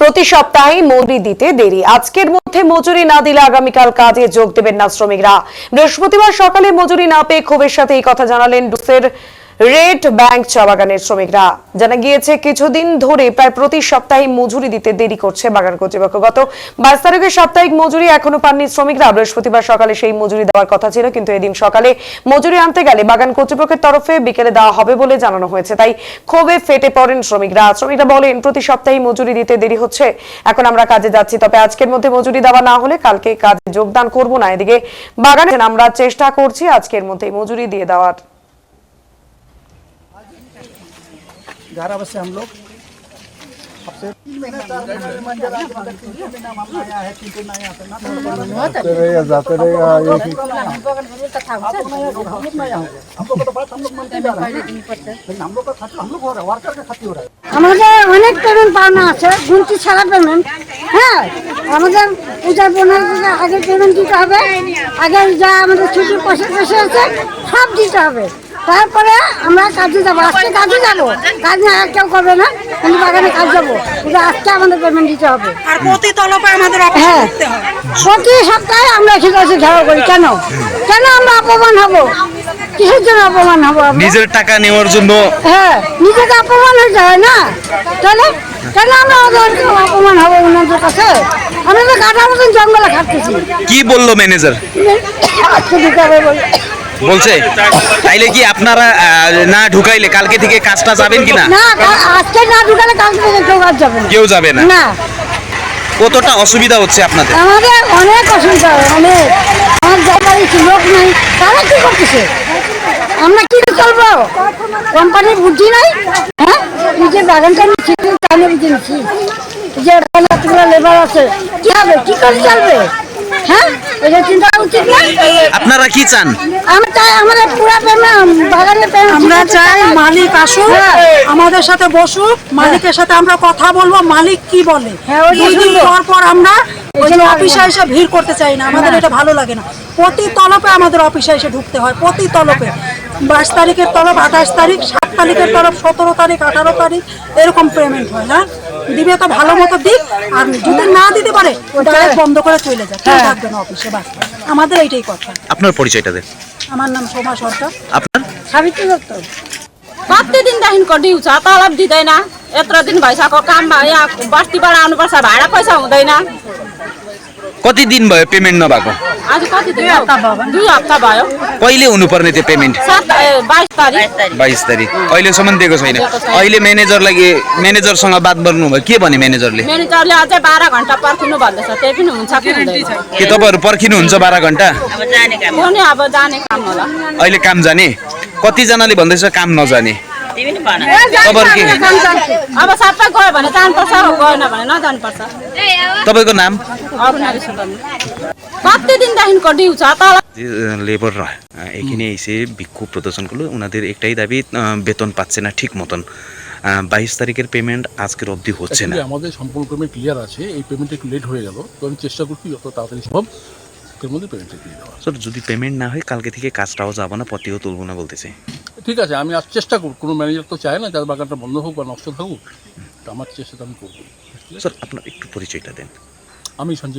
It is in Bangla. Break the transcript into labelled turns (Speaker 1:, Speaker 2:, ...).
Speaker 1: প্রতি সপ্তাহে মজুরি দিতে দেরি। আজকের মধ্যে মজুরি না দিলে আগামীকাল কাজে যোগ দেবেন না শ্রমিকরা। বৃহস্পতিবার সকালে মজুরি না পেয়ে ক্ষোভের সাথে এই কথা জানালেন ডুসের রেড ব্যাংক চা বাগানের শ্রমিকরা জানা গিয়েছে, কিছুদিন ধরে প্রায় প্রতি সপ্তাহে মজুরি দিতে দেরি করছে বাগান কর্তৃপক্ষ। গত বাইশ তারিখের সাপ্তাহিক মজুরি এখনও পাননি শ্রমিকরা। বৃহস্পতিবার সকালে সেই মজুরি দেওয়ার কথা ছিল, কিন্তু এদিন সকালে মজুরি আনতে গেলে বাগান কর্তৃপক্ষের তরফে বিকেলে দেওয়া হবে বলে জানানো হয়েছে। তাই ক্ষোভে ফেটে পড়েন শ্রমিকরা। শ্রমিকরা বলেন, প্রতি সপ্তাহে মজুরি দিতে দেরি হচ্ছে। এখন আমরা কাজে যাচ্ছি, তবে আজকের মধ্যে মজুরি দেওয়া না হলে কালকে কাজে যোগদান করব না। এদিকে বাগানে আমরা চেষ্টা করছি আজকের মধ্যে মজুরি দিয়ে দেওয়ার।
Speaker 2: ग्यारह बजे से हम लोग सबसे
Speaker 3: जाते रहेगा जाते रहेगा एक ही
Speaker 2: हम लोग को तो बात हम लोग मानते जा रहे हैं लेकिन हम लोग का खर्च हम लोग हो रहा है वर्कर का खर्च हो रहा है
Speaker 4: আমাদের অনেক পেমেন্ট পাওনা আছে গুনতি ছাড়া পেমেন্ট হ্যাঁ আমাদের পূজার পনেরো দিনের আগে পেমেন্ট দিতে হবে আগে যা আমাদের ছুটির পয়সা পয়সা আছে সব দিতে হবে তারপরে আমরা কাজে যাব। আজকে কাজে যাব। কাজ না আর কেউ করবে না। কিন্তু বাগানে কাজ যাব। কিন্তু আজকে আমাদের পেমেন্ট দিতে হবে।
Speaker 5: আর প্রতি তলবে আমাদের
Speaker 4: হ্যাঁ। প্রতি সপ্তাহে আমরা ঠিক আছে ঝগড়া করি। কেন? কেন আমরা অপমান হব? কিসের জন্য অপমান হব?
Speaker 6: নিজের টাকা নেওয়ার জন্য।
Speaker 4: হ্যাঁ নিজেকে অপমান হয়ে যায় না। তাহলে কেন আমরা অপমান হব ওনাদের কাছে? আমরা তো কাটার মতন জঙ্গলে খাটতেছি।
Speaker 6: কি বলল ম্যানেজার
Speaker 4: আজকে দিতে হবে বলে।
Speaker 6: বলছে তাইলে কি আপনারা না ঢুকাইলে কালকে থেকে কাজটা যাবেন কি না
Speaker 4: আজকে না ঢুকালে কালকে থেকে কেউ কাজ যাবে না।
Speaker 6: কেউ যাবে না?
Speaker 4: না।
Speaker 6: কতটা অসুবিধা হচ্ছে আপনাদের?
Speaker 4: আমাদের অনেক অসুবিধা অনেক। আমার জায়গায় লোক নাই তারা কি করতেছে? আমরা কি চলবো কোম্পানির বুদ্ধি নাই? হ্যাঁ? নিজের বাগানটা নিচ্ছি টাইমে বুঝে নিচ্ছি। যে লেবার আছে কি হবে? কি করে চলবে? হ্যাঁ? এটা চিন্তা উচিত না?
Speaker 6: আপনারা কি চান?
Speaker 4: আমি চাই আমাদের পুরা পেমেন্ট বাগানের পেমেন্ট
Speaker 5: আমরা চাই মালিক আসুক
Speaker 4: হ্যাঁ।
Speaker 5: আমাদের সাথে বসুক মালিকের সাথে আমরা কথা বলব মালিক কি বলে?
Speaker 4: হ্যাঁ,
Speaker 5: দুই দিন পর পর আমরা ওই অফিসে এসে ভিড় করতে চাই না আমাদের এটা ভালো লাগে না। প্রতি তলপে আমাদের অফিসে এসে ঢুকতে হয় প্রতি তলপে। বাইশ তারিখের তলব আঠাশ তারিখ সাত তারিখের তলব সতেরো তারিখ আঠারো তারিখ এরকম পেমেন্ট হয় না দিবে তো ভালো মতো দিক আর যদি না দিতে পারে ডাইরেক্ট বন্ধ করে চলে যায় কেউ থাকবে না অফিসে বাস আমাদের এইটাই কথা
Speaker 6: আপনার পরিচয়টা দেন
Speaker 5: আমার নাম সোমা সরকার
Speaker 6: আপনার
Speaker 4: সাবিত্রী দত্ত
Speaker 7: कति दिनदेखिको ड्यु छ तलब दिँदैन यत्रो दिन भइसक्यो काममा यहाँ बस्तीबाट आउनुपर्छ भाडा पैसा हुँदैन
Speaker 6: कति दिन भयो पेमेन्ट नभएको
Speaker 7: आज कति दिन भयो? दुई हप्ता भयो
Speaker 6: कहिले हुनुपर्ने त्यो पेमेन्ट
Speaker 7: सात बाइस तारिक
Speaker 6: बाइस तारिक अहिलेसम्म दिएको छैन अहिले म्यानेजरलाई म्यानेजरसँग बात गर्नुभयो के भने म्यानेजरले
Speaker 7: म्यानेजरले अझै बाह्र घन्टा पर्खिनु भन्दैछ त्यही पनि हुन्छ कि
Speaker 6: तपाईँहरू पर्खिनुहुन्छ बाह्र घन्टा
Speaker 7: अब जाने काम होला
Speaker 6: अहिले काम जाने कतिजनाले भन्दैछ काम नजाने
Speaker 7: अब सबै गयो भने जानुपर्छ गएन भने नजानुपर्छ
Speaker 6: तपाईँको नाम
Speaker 7: প্রত্যেকদিন
Speaker 6: লেবাররা এখানে এসে বিক্ষোভ প্রদর্শন করল। ওনাদের একটাই দাবি বেতন পাচ্ছে না ঠিক মতন। বাইশ তারিখের পেমেন্ট আজকের অবধি হচ্ছে না।
Speaker 3: আমাদের সম্পূর্ণ পেমেন্ট ক্লিয়ার আছে এই পেমেন্ট একটু লেট হয়ে গেল তো আমি চেষ্টা করছি যত তাড়াতাড়ি সম্ভব
Speaker 6: স্যার যদি পেমেন্ট না হয় কালকে থেকে কাজটাও যাব না পতিও তুলবো না বলতেছে।
Speaker 3: ঠিক আছে আমি আজ চেষ্টা করব কোনো ম্যানেজার তো চায় না যার বাগানটা বন্ধ হোক বা নষ্ট থাকুক আমার চেষ্টা আমি করব।
Speaker 6: স্যার আপনার একটু পরিচয়টা দেন।
Speaker 3: আমি সঞ্জীব